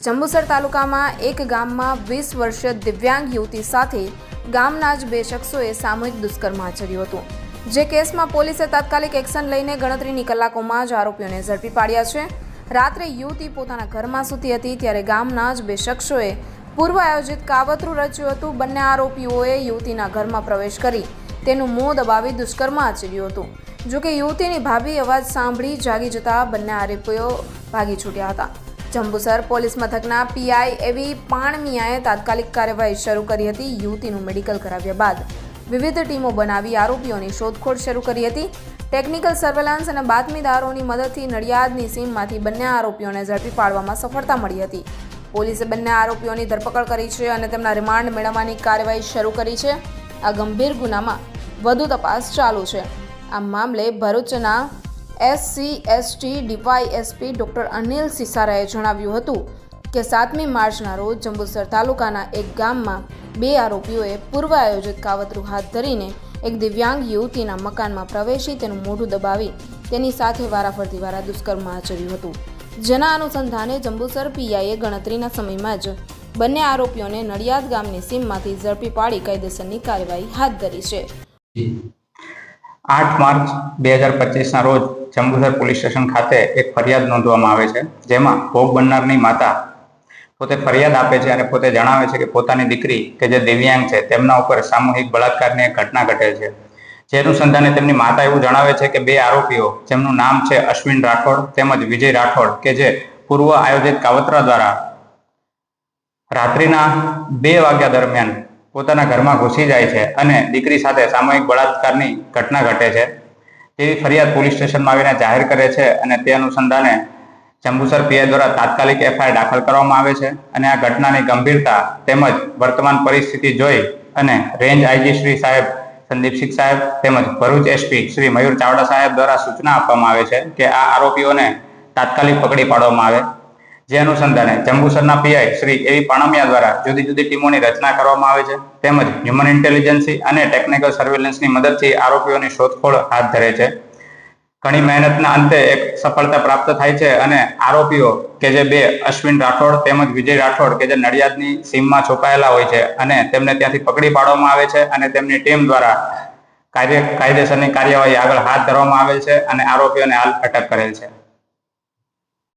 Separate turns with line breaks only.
જંબુસર તાલુકામાં એક ગામમાં વીસ વર્ષીય દિવ્યાંગ યુવતી સાથે ગામના જ બે શખ્સોએ સામૂહિક દુષ્કર્મ આચર્યું હતું. જે કેસમાં પોલીસે તાત્કાલિક એક્શન લઈને ગણતરીની કલાકોમાં જ આરોપીઓને ઝડપી પાડ્યા છે. રાત્રે યુવતી પોતાના ઘરમાં સૂતી હતી ત્યારે ગામના જ બે શખ્સોએ પૂર્વ આયોજિત કાવતરું રચ્યું હતું. બંને આરોપીઓએ યુવતીના ઘરમાં પ્રવેશ કરી તેનું મોં દબાવી દુષ્કર્મ આચર્યું હતું. જોકે યુવતીની ભાભી અવાજ સાંભળી જાગી જતા બંને આરોપીઓ ભાગી છૂટ્યા હતા. જંબુસર પોલીસ મથકના પીઆઈ એવી પાણમિયાએ તાત્કાલિક કાર્યવાહી શરૂ કરી હતી. યુવતીનું મેડિકલ કરાવ્યા બાદ વિવિધ ટીમો બનાવી આરોપીઓની શોધખોળ શરૂ કરી હતી. ટેકનિકલ સર્વેલન્સ અને બાતમીદારોની મદદથી નડિયાદની સીમમાંથી બંને આરોપીઓને ઝડપી પાડવામાં સફળતા મળી હતી. પોલીસે બંને આરોપીઓની ધરપકડ કરી છે અને તેમના રિમાન્ડ મેળવવાની કાર્યવાહી શરૂ કરી છે. આ ગંભીર ગુનામાં વધુ તપાસ ચાલુ છે. આ મામલે ભરૂચના SC, ST DYSP doctor Anil સિસારાએ જણાવ્યું હતું કે સાતમી માર્ચના રોજ જંબુસર તાલુકાના એક ગામમાં બે આરોપીઓએ પૂર્વ આયોજિત કાવતરું હાથ ધરીને એક દિવ્યાંગ યુવતીના મકાનમાં પ્રવેશી તેનું મોઢું દબાવી તેની સાથે વારાફરતી વારા દુષ્કર્મ આચર્યું હતું. જેના અનુસંધાને જંબુસર પીઆઈએ ગણતરીના સમયમાં જ બંને આરોપીઓને નડિયાદ ગામની સીમમાંથી ઝડપી પાડી કાયદેસરની કાર્યવાહી હાથ ધરી છે.
આઠ માર્ચ બે હજાર પચીસના રોજ જંબુસર પોલીસ સ્ટેશન ખાતે એક ફરિયાદ નોંધવામાં આવે છે, જેમાં ભોગ બનનારની માતા પોતે ફરિયાદ આપે છે અને પોતે જણાવે છે કે પોતાની દીકરી કે જે દિવ્યાંગ છે, તેમના ઉપર સામૂહિક બળાત્કારની એક ઘટના ઘટે છે. જે અનુસંધાને તેમની માતા એવું જણાવે છે કે બે આરોપીઓ, જેમનું નામ છે અશ્વિન રાઠોડ તેમજ વિજય રાઠોડ, કે જે પૂર્વ આયોજિત કાવતરા દ્વારા રાત્રિના બે વાગ્યા દરમિયાન પોતાના ઘરમાં ઘૂસી જાય છે અને દીકરી સાથે સામૂહિક બળાત્કારની ઘટના ઘટે છે. તેવી ફરિયાદ પોલીસ સ્ટેશનમાં આવીને જાહેર કરે છે અને તે અનુસંધાને જંબુસર પીઆઈ દ્વારા તાત્કાલિક એફઆઈઆર દાખલ કરવામાં આવે છે અને આ ઘટનાની ગંભીરતા તેમજ વર્તમાન પરિસ્થિતિ જોઈ અને રેન્જ આઈજી શ્રી સાહેબ સંદીપસિંહ સાહેબ તેમજ ભરૂચ એસપી શ્રી મયુર ચાવડા સાહેબ દ્વારા સૂચના આપવામાં આવે છે કે આ આરોપીઓને તાત્કાલિક પકડી પાડવામાં આવે. જે અનુસંધાને જંબુસરના પીઆઈ શ્રી એવી પાણમિયા દ્વારા જુદી જુદી ટીમોની રચના કરવામાં આવે છે. તેમજ હ્યુમન ઇન્ટેલિજન્સી અને ટેકનિકલ સર્વેલન્સની મદદથી આરોપીઓની શોધખોળ હાથ ધરે છે. ઘણી મહેનતના અંતે એક સફળતા પ્રાપ્ત થાય છે અને આરોપીઓ કે જે બે અશ્વિન રાઠોડ તેમજ વિજય રાઠોડ કે જે નડિયાદની સીમમાં છુપાયેલા હોય છે અને તેમને ત્યાંથી પકડી પાડવામાં આવે છે અને તેમની ટીમ દ્વારા કાર્ય કાયદેસરની કાર્યવાહી આગળ હાથ ધરવામાં આવેલ છે અને આરોપીઓને હાલ અટક કરેલ છે.